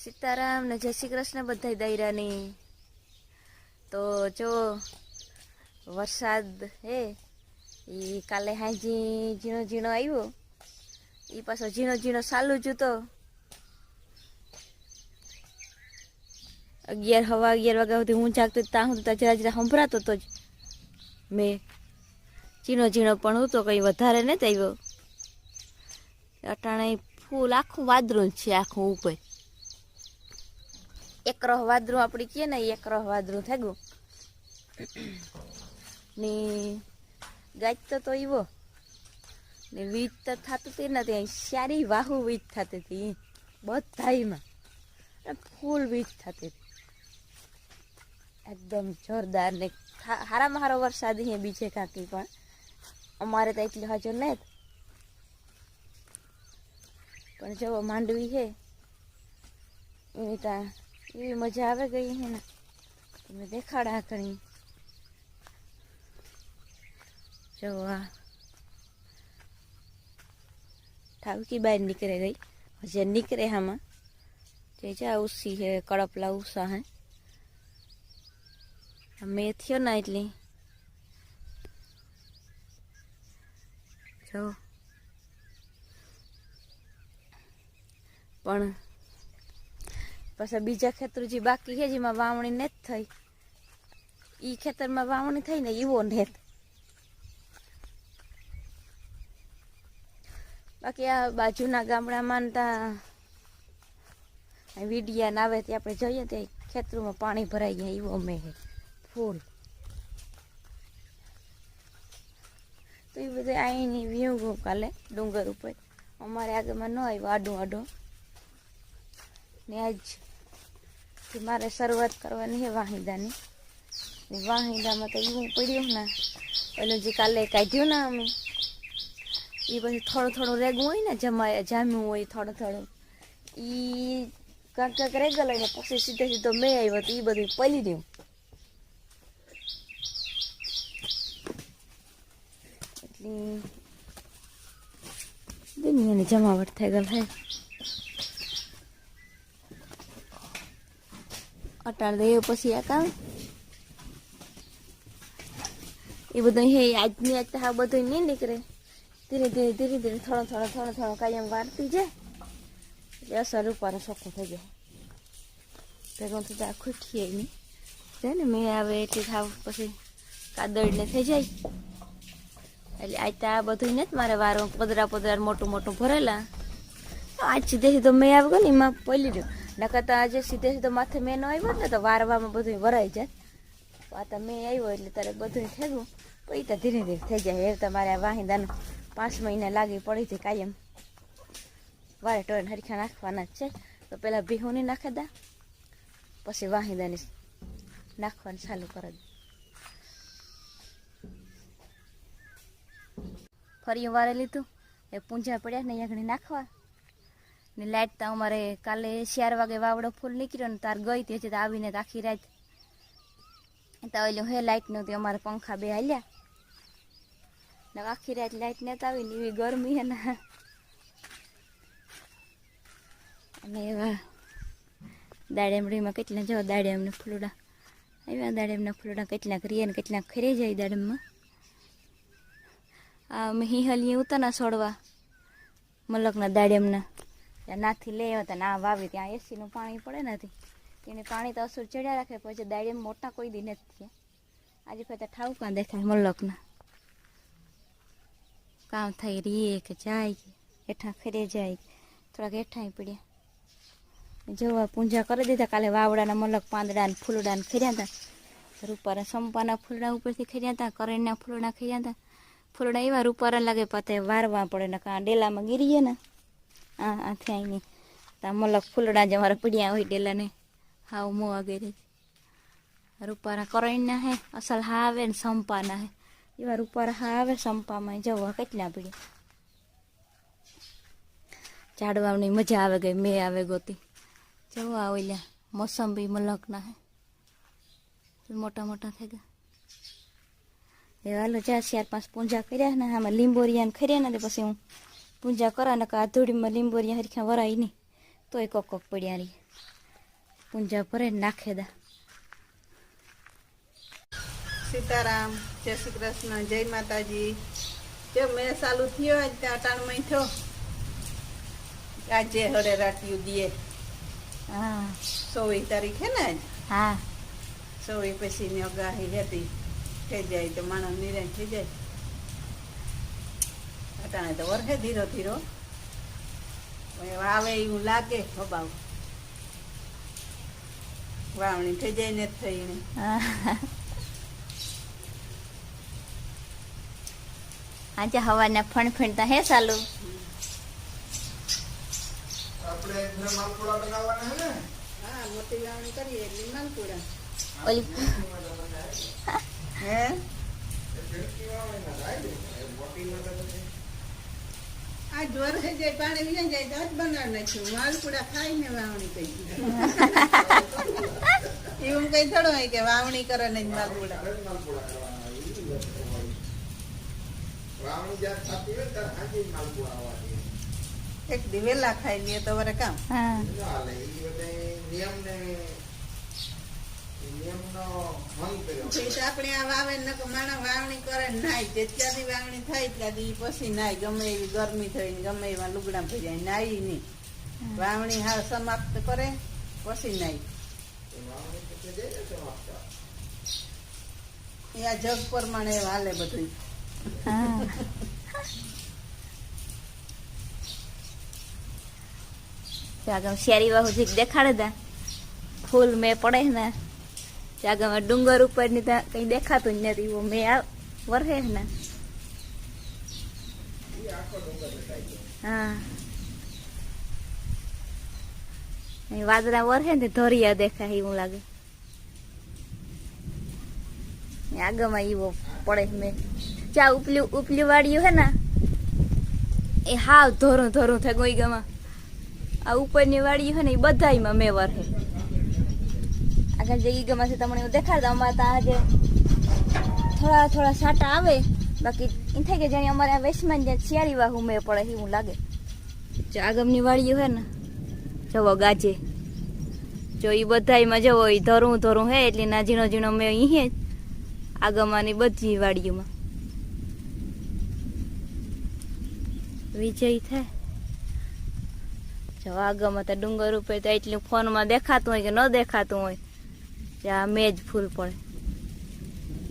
સીતારામ ને જય શ્રી કૃષ્ણ બધા દાયરાની. તો જો વરસાદ હે એ કાલે હાજી ઝીણો ઝીણો આવ્યો એ પાછો ઝીણો ઝીણો ચાલુ જ હતો. અગિયાર હવા અગિયાર વાગ્યા સુધી હું જાગતો ત્યાં હું ત્યાં જરા જરા સંભળાતો તો જ. મેં ઝીણો ઝીણો પણ હું તો કંઈ વધારે નથી આવ્યો અટાણે ફૂલ આખું વાદળું છે આખું ઉપર. એક રહ વાદરું આપણે કહીએ ને, એક રહ વાદરું થઈ ને ગાજતો તો એવો ને વીજ તો થતું તે નથી સારી વાહુ વીજ થતી હતી બધામાં ફૂલ વીજ થતી હતી એકદમ જોરદાર ને હારામાં હારો વરસાદ અહીંયા બીજે કાંકી પણ. અમારે તો એટલી હાજર ને પણ જો માંડવી છે એની ત્યાં એવી મજા આવે ગઈ છે ને તમે દેખાડા ઘણી જો આ ઠાવકી બહાર નીકળે ગઈ હજી નીકળે આમાં જે જા ઉસી હે કડપલા ઉષા હે આ મેં થયો ને એટલી જો પણ પછી બીજા ખેતર જે બાકી છે, જેમાં વાવણી નથી થઈ. એ ખેતરમાં વાવણી થઈ ને એવો નેત બાકી આ બાજુના ગામડામાં ત્યાં વીડિયા ના આવે ત્યાં આપણે જોઈએ, ત્યાં ખેતરોમાં પાણી ભરાઈ ગયા એવો અમે ફૂલ. તો એ બધું અહીંની વ્યૂ કાલે ડુંગર ઉપર. અમારે આગળમાં ન આવ્યું, આડું આડું. ને આજ થી મારે શરૂઆત કરવાની છે વાહિદાની. વાહિદામાં તો એવું પડ્યું ને પેલું જે કાલે કાઢ્યું ને અમે એ પછી થોડું થોડું રેગું હોય ને, જમાય, જામ્યું હોય થોડું થોડું એ કાંક કાંક રેગલ ને પછી સીધે સીધો મેં આવ્યો તો એ બધું પલી રહ્યું એટલે દુનિયાની જમાવટ થઈ ગયેલ હે. અટાણ દે પછી આ કામ એ બધું હે આજની આજ હા બધું નહીં નીકળે ધીરે ધીરે ધીરે ધીરે થોડો થોડો થોડો થોડો કાયમ વાળતી જાય એટલે અસર ઉપર ચોખ્ખો થઈ જાય ભેગું થતા ખૂટીએ નહીં જાય ને મેં આવે એટલે થાવ પછી કાદળને થઈ જાય એટલે આજ તો આ બધું નથી મારે વારો પદરા પદરા મોટું મોટું ભરેલા આજ સીધે સીધો મેં આવ્યો ને એમાં પલી રહ્યો નકર તો આજે સીધે સીધો માથે મેં ન આવ્યો ને તો વારવામાં બધું ભરાઈ જાય આ તો મેં આવ્યો એટલે તારે બધું થયું. પછી તો ધીરે ધીરે થઈ જાય. એ તમારે આ વાહિંદાનું પાંચ મહિના લાગી પડી હતી કાયમ. વારે ટોળે હરખા નાખવાના જ છે. તો પહેલાં ભીહોની નાખી દા. પછી વાહિંદાની નાખવાનું ચાલુ કરી દે. ફરી વારે લીધું. એ પૂંજા પડ્યા ને ઘણી નાખવા. ને લાઈટ તો અમારે કાલે ચાર વાગે વાવડો ફૂલ નીકળ્યો ને તાર ગઈ તે હજી તો આવીને આખી રાત. તો ઓલું હે, લાઈટ નહોતી અમારે પંખા બે હાલ્યા. ને આખી રાત લાઈટ નહોતા આવી ને એવી ગરમી હે ને. અને એવા દાડેમડીમાં કેટલા, જો દાડેમને ફૂલડા. આવ્યા દાડેમના ફૂલડા, કેટલાક રીએ ને કેટલાક ખરી જાય દાડેમમાં. આ મેં હિહલીએ ઉતાના છોડવા, મલકના દાડેમના. ત્યાં નાથી લઈ આવ્યા હતા ના વાવી ત્યાં એસીનું પાણી પડે નથી તેને પાણી તો અસર ચડ્યા રાખે પછી દાડેમ મોટા કોઈ દી નથી થયા. આજે પછી ઠાવકા દેખાય મલકના કામ થઈ રીએ કે જાય હેઠા ફેરે જાય થોડાક હેઠા પડ્યા. જોવા પૂજા કરી દીધા, કાલે વાવડાના મલક પાંદડા ને ફૂલડા ને હતા રૂપારા સંપાના ફૂલડા ઉપરથી ખર્યા હતા કરણના ફૂલડા ખર્યા હતા ફૂલડા એવા રૂપારા લાગે પાતે વારવા પડે ને કાં ડેલામાં ગીરીએ ને. આ આથી આવીને તા મલક ફૂલડા જ અમારા પીડ્યા હોય ડેલાને હાવ મો વગેરે. રૂપારા કરેણના હે, અસલ હા આવે ને સંપાના હે. એવા રૂપારા હા આવે સંપામાં, જવા કેટલા પીડ્યા ઝાડવાની મજા આવે ગઈ, મેં આવે ગોતી. જવા ઓલ્યા મોસંબી મલકના હે. મોટા મોટા થઈ ગયા. એ હાલો, જા, ચાર પાંચ પૂંજા કર્યા ને, આમાં લીંબોરિયાને ખર્યા ને પછી હું પૂજા કરા ને આ ધૂળીમાં લીંબોરિયા હરખ્યા વરાય નહીં. તોય કોક કોક પડ્યા રહી પૂંજા ભરે નાખે દા. સીતારામ જય શ્રી કૃષ્ણ જય માતાજી. જો મેં ચાલુ થયો આજ ત્યાં અટાણમાં થયો. આજે હરે રાખ્યું દીએ હા. સોવી તારીખે ને આજ? હા. સોવી પછી ની અગાહી હતી. થઈ જાય તો માણસ નિરાશ થઈ જાય. અટાણે તો વરસે ધીરો ધીરો. આવે એવું લાગે હબાવ વાવણી થઈ જાય ને થઈ ને આજે હવાના ફણ ફણતા હે ચાલુ આપણે ઘરે માલપુડા બનાવવાના હે ને? હા મોટી વાવણી કરીએ એટલે માલપુડા. ઓલી હે? એ ફેરકી વાવણીના થાય ને એ મોટીમાં તો પછી આ જ્વર થઈ જાય પાણી વીજા જાય તો જ બનાવી નાખ્યું. માલપુડા ખાઈને વાવણી કરી એવું કઈ થોડું હોય કે વાવણી કરે ને માલપુડા. એક દિવેલા ખાઈ લઈએ તો વરે કામ. હા. ન હાલે. ઈ બધાય નિયમને ઈ નિયમનો ભંગ કર્યો. પછી આપણે આ વાવે ને માણસ વાવણી કરે નાય જેટલાથી વાવણી થાય ત્યાંથી પછી નાય ગમે એવી ગરમી થઈ ને ગમે એવા લુગડા ભેજાય નાય નહીં. વાવણી હાલ સમાપ્ત કરે પછી નાય. એ જાય આ જગ પ્રમાણે હાલે બધું હા. ત્યાં શેરી વાહુ જીક દેખાડે દા. ફૂલ મેં પડે ને. ત્યાં ડુંગર ઉપરની કઈ દેખાતું જ નથી. મેં આ વરહે ને. હા. વાદળા વરહે ને ધોરિયા દેખાય એવું લાગે. આગમાં એવો પડે મેં. ચા ઉપલી ઉપલી વાળ્યું હે ને, એ હાવ ધોરું ધોરું થાય ગોઈગામાં. આ ઉપરની વાળ્યું હે ને, એ બધાયમાં મેં વરહે. આગળ જે ઈગામાંથી તમને એવું દેખાડતા, અમારે ત્યાં આજે થોડા થોડા સાટા આવે. બાકી એમ થાય કે જાણે અમારે વેસ્ટમાં જ્યાં શિયાળી વાહુ મેં પડે એવું લાગે. જો આગમની વાળીઓ હે ને, જવો ગાજે. જો એ બધાયમાં જવો એ ધરું ધરું હે, એટલે ના ઝીણો ઝીણો મેં અહીં જ. આગમાની બધી વાડીઓમાં. વિજય થાય. જો આગમાં તો ડુંગર ઉપર તો એટલું ફોનમાં દેખાતું હોય કે ન દેખાતું હોય. ત્યાં મેજ ફૂલ પડે.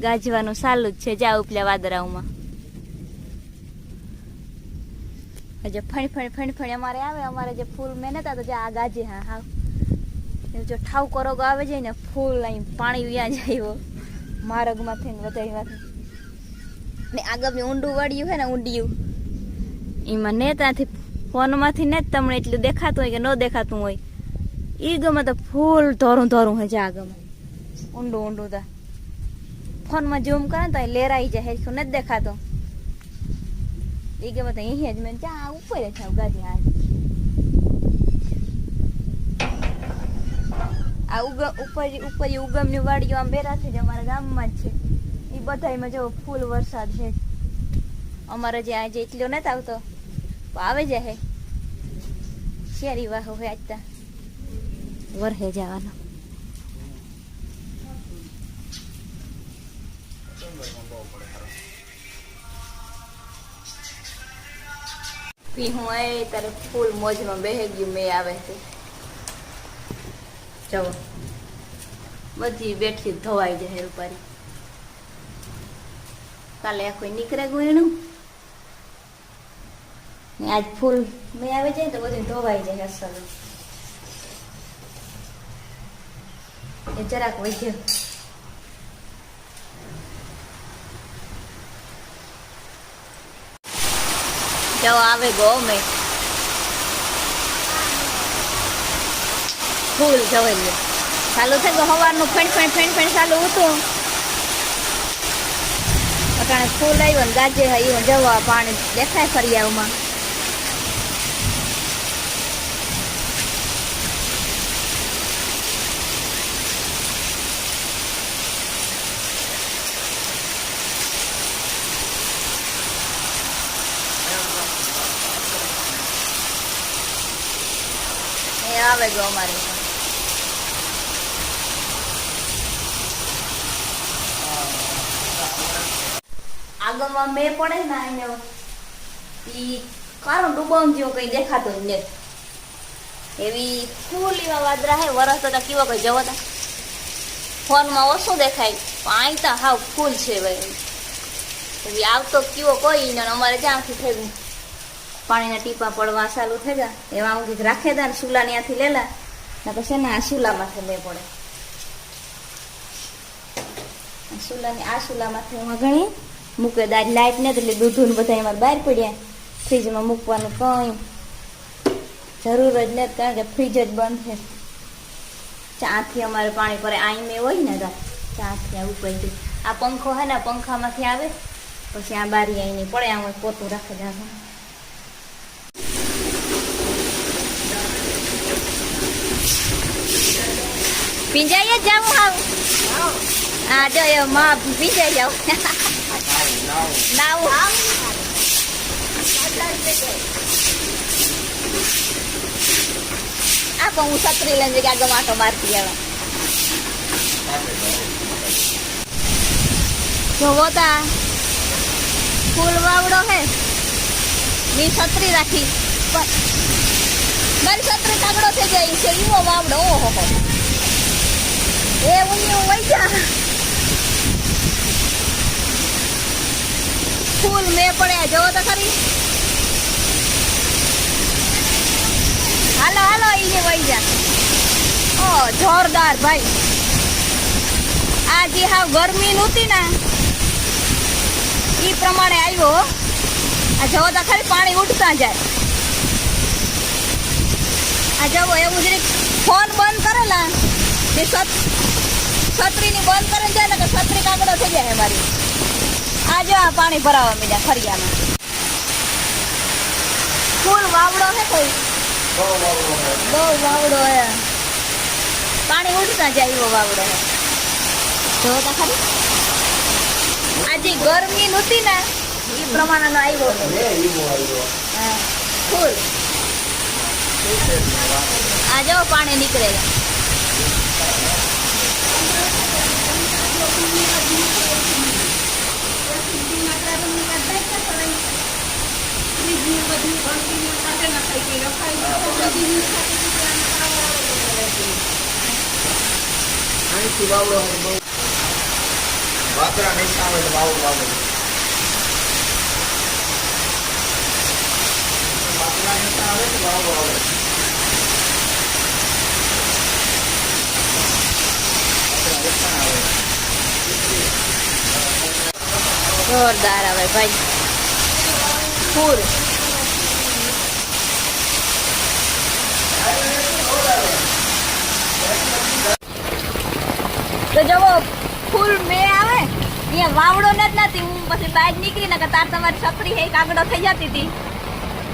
ગાજવાનું સારું જ છે, જા ઉપલા વાદરાઓમાં જે ફણી ફણી ફણી ફણી અમારે આવે, અમારે જે ફૂલ મેં નતા તો જે આ ગાજે હા હા. જો ઠાવ કરો આવે છે ને, ફૂલ અહીં પાણી વ્યા જાય એવો થઈને વધારીમાંથી ને આગળ ઊંડું વળ્યું હે ને, ઊંડિયું. એમાં ને ત્યાંથી ફોનમાંથી ને જ તમને એટલું દેખાતું હોય કે ન દેખાતું હોય. એ ગમે તો ફૂલ ધોરું ધોરું હોય છે આગળમાં. ઊંડું ઊંડું તા ફોનમાં ઝૂમ કરે તો લેરાઈ જાય હેરખું નથી દેખાતો. એ કે બધા અહીં જ મેં ચા ઉપર જ છે ગાજી આ આ ઉગમ ઉપર ઉપર ઉગમની વાડીઓ આમ બેરા છે જે અમારા ગામમાં જ છે. એ બધામાં જો ફૂલ વરસાદ છે. અમારે જે આજે એટલો નથી આવતો આવે જાય શેરી વાહો હોય આજતા વરહે જવાનો. પી હું ફૂલ મોજમાં ગયું આવે છે. કોઈ નીકળે ને આજ ફૂલ મેં આવે જાય તો બધું ધોવાઈ જાય અસલ. એ જરાક વધ્યો. જો આવે ગો મેં ફૂલ જવાય ચાલુ થઈ ગયું સવારનું ફેણ ફેણ ફેણ ફેણ ચાલુ હતું અટાણે ફૂલ આવ્યો ને ગાજે આવ્યો જવા પાણી દેખાય ફરિયામાં ત્રણ વાગ્યો અમારે. આગળમાં મેં પડે ને એને ઈ કારણ ડૂબામ જેવો કઈ દેખાતો જ ને એવી ફૂલ એવા વાદરા હે વરસ હતા કેવો કઈ જવો હતા. ફોનમાં ઓછું દેખાય, પાણી તો હાવ ફૂલ છે ભાઈ. એવી આવતો કેવો કોઈ ને અમારે જ્યાંથી થઈ ગયું પાણીના ટીપા પડવા ચાલુ થઈ ગયા. એવા હું કંઈક રાખે દા ને સુલા ત્યાંથી લેલા. ને પછી ને આ સુલામાંથી લે પડે. સુલાની આ સુલામાંથી હું ઘણી મૂકે દાદ લાઈટ ને એટલે દૂધું ને બધા એમાં બહાર પડ્યા. ફ્રીજમાં મૂકવાનું કંઈ જરૂર જ નથી, કારણ કે ફ્રીજ જ બંધ છે. ચાથી અમારે પાણી પડે આઈમે હોય ને દા ચાથી આવું પડી આ પંખો હે ને પંખામાંથી આવે. પછી આ બારી આઈને પડે, આમ પોતું રાખે જાગો પીંજાઈ જ જાવું હાવ હા જો એ માં પીંજાઈ જાવ નાવ આ પણ હું છત્રી લઈને જગ્યા ગમાટો મારતી આવે જોવો તા ફૂલ વાવડો હે ની છત્રી રાખી પણ મારી છત્રી કાગડો થઈ જાય છે ઈવો વાવડો ઓહો એ ઉની વઈ જા ફૂલ મે પડ્યા, જવો તો ખરી. હાલો હાલો ઈને વહી જા ઓ, જોરદાર ભાઈ. આ જે હા ગરમી નહોતી ને એ પ્રમાણે આવ્યો. આ જવો તો ખરી, પાણી ઉઠતા જાય. આ જવો, એવું જરીક ફોન બંધ કરેલા જે સત છત્રીની બંધ કરે જાય ને કે છત્રી કાગડો થઈ જાય મારી આ જો આ પાણી ભરાવા મીડા ફરિયામાં ફૂલ વાવડો હે કોઈ? બહુ વાવડો હે. પાણી ઉડતા જાય એવો વાવડો હે. જો તો ખરી. આજે ગરમી નહોતી ને એ પ્રમાણેનો આવ્યો. હા, ફૂલ. આ જો પાણી નીકળે. છે. અહીંથી વાવડો હોય તો બહુ. વાદળા નહીં આવે તો વાવડો વાવડો. વાદળા નહીં આવે તો વાવડો વાવડો. વાદળા ઓછા આવે. જોરદાર આવે ભાઈ ફૂલ તો જવો ફૂલ મે આવે. અહીંયા વાવડો જ નથી. હું પછી બહાર નીકળી ને તાર તમારી છત્રી હે, કાગડો થઈ જતી હતી.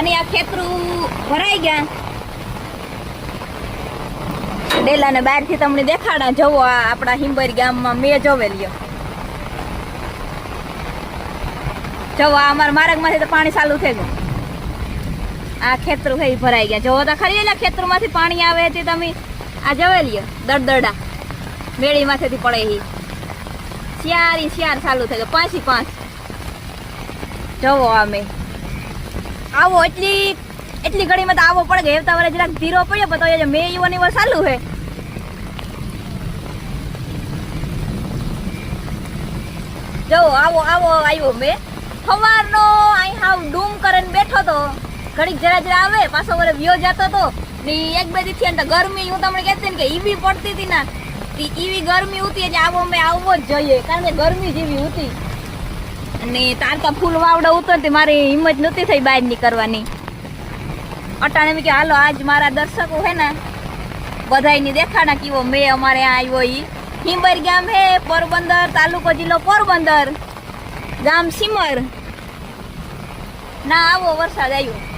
અને આ ખેતરું ભરાઈ ગયા. ડેલા ને બહારથી તમને દેખાડા. જવો આ આપણા હિંબરી ગામમાં મેં જોવેલ્યો જવો આ અમારા માર્ગમાંથી તો પાણી ચાલુ થઈ ગયું. આ ખેતરું છે ભરાઈ ગયા. જોવો તો ખરી, એલા ખેતરમાંથી પાણી આવે તે તમે આ જવે લ્યો દડદડા મેળીમાંથી પડે હી શિયારી શિયાળ ચાલુ થઈ ગયું. પાંચી પાંચ. જવો અમે. આવો એટલી એટલી ઘડીમાં તો આવો પડે કે એવતા વારે જરાક ધીરો પડ્યો પણ તો મેં ઈવો ને ચાલુ હે જો આવો આવો આવ્યો મેં સવારનો અહીં હાવ ડૂમ કરીને બેઠો તો. ઘડીક જરા જરા આવે, પાછો વરે વ્યો જતો તો. ને એક બે દીથી ગરમી, હું તમને કહેતી ને કે ઈવી પડતી હતી ને. એવી ગરમી હતી એટલે આવો મેં આવવો જ જોઈએ, કારણ કે ગરમી જેવી હતી અને તારકા ફૂલ વાવડા ઉતરતી મારી હિંમત નહોતી થઈ બહાર નીકળવાની. અટાણે મેં કે હાલો, આજ મારા દર્શકો હે ને, બધાયની દેખાણા કેવો, મેં અમારે આ આવ્યો એ હિંબર ગામ હે, પોરબંદર તાલુકો જિલ્લો પોરબંદર, ગામ સિમર. ના, આવો વરસાદ આવ્યો.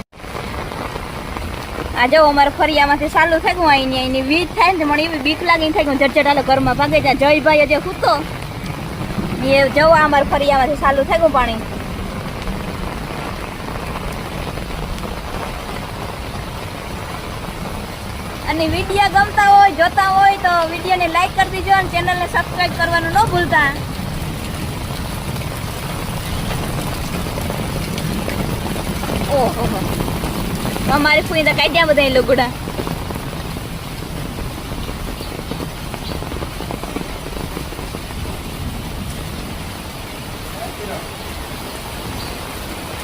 આ જો અમારે ફરિયામાંથી ચાલુ થઈ ગયું અહીંની અહીંની વીજ થાય ને મને એવી બીક લાગીને થઈ ગયું ઝટઝટ હાલો ઘરમાં ભાગે ત્યાં જયભાઈ જે સૂતો એ જવું અમારે ફરિયામાંથી ચાલુ થઈ ગયું પાણી. અને વીડિયો ગમતા હોય, જોતા હોય તો વિડીયોને લાઈક કરી દેજો અને ચેનલને સબસ્ક્રાઈબ કરવાનું ન ભૂલતા. ઓહો અમારી ફૂઈ તો કાઢ્યા બધા લુગડા.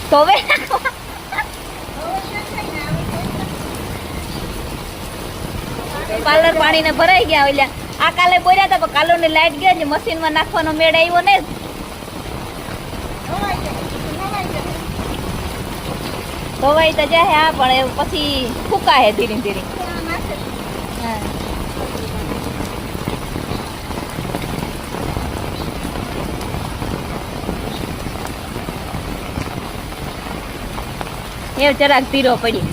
તો હવે પાર્લર પાણીને ભરાઈ ગયા ઓલ્યા. આ કાલે બોલ્યા હતા, પણ કાલો ની લાઈટ ગયા મશીન મશીનમાં નાખવાનો મેળ આવ્યો ને ધોવાઈ તો જાય હા, પણ પછી ફૂકા હે ધીરે ધીરે. એ જરાક ધીરો પડી.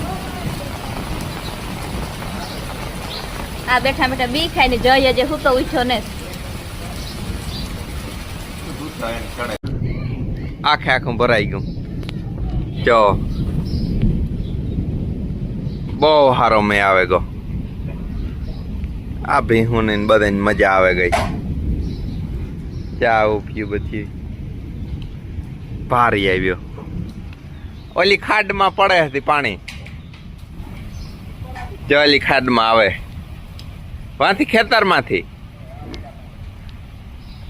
આ બેઠા બેઠા બી ખાઈને જય જે હું તો ઉઠ્યો ને આખે આખું ભરાઈ ગયું. જો. બહુ સારો મેં આવે ગયો. આ ભીહું ને બધાને મજા આવે ગઈ. ચા ઉપયું પછી ભારી આવ્યો. ઓલી ખાડમાં પડે હતી પાણી. જો ઓલી ખાડમાં આવે. વાંથી ખેતરમાંથી.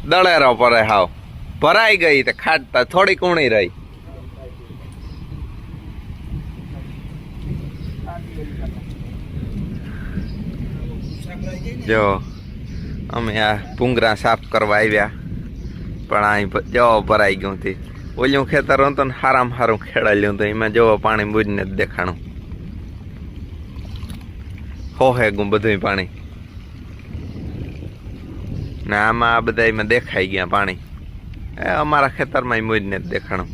દળેરો પડે હાવ. ભરાઈ ગઈ તો ખાડતા થોડી ઊણી રહી. જો અમે આ પૂંગરા સાફ કરવા આવ્યા. પણ અહીં જવા ભરાઈ ગયું હતી ઓલું ખેતર હતું ને હારામ હારું ખેડાયેલું હતું. એમાં જવો પાણી બુજને જ દેખાણું. હોહે ગું બધું પાણી. ને આમાં આ બધા એમાં દેખાઈ ગયા પાણી. એ અમારા ખેતરમાં મુજને જ દેખાણું.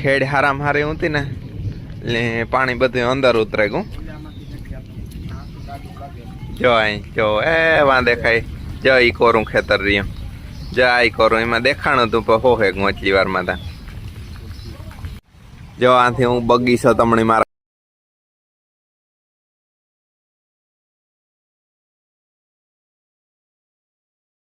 ખેડ હારામ હારી ઊંતી ને એટલે પાણી બધું અંદર ઉતરે ગયું. જો અહીં જો એ વાં દેખાય જો ઈ કોરું ખેતર રહ્યું. જો આ ઈ કોરું. એમાં દેખાણું હતું, પણ હોહે ગયું એટલી વારમાં તા. જો આથી હું બગીચો તમને મારા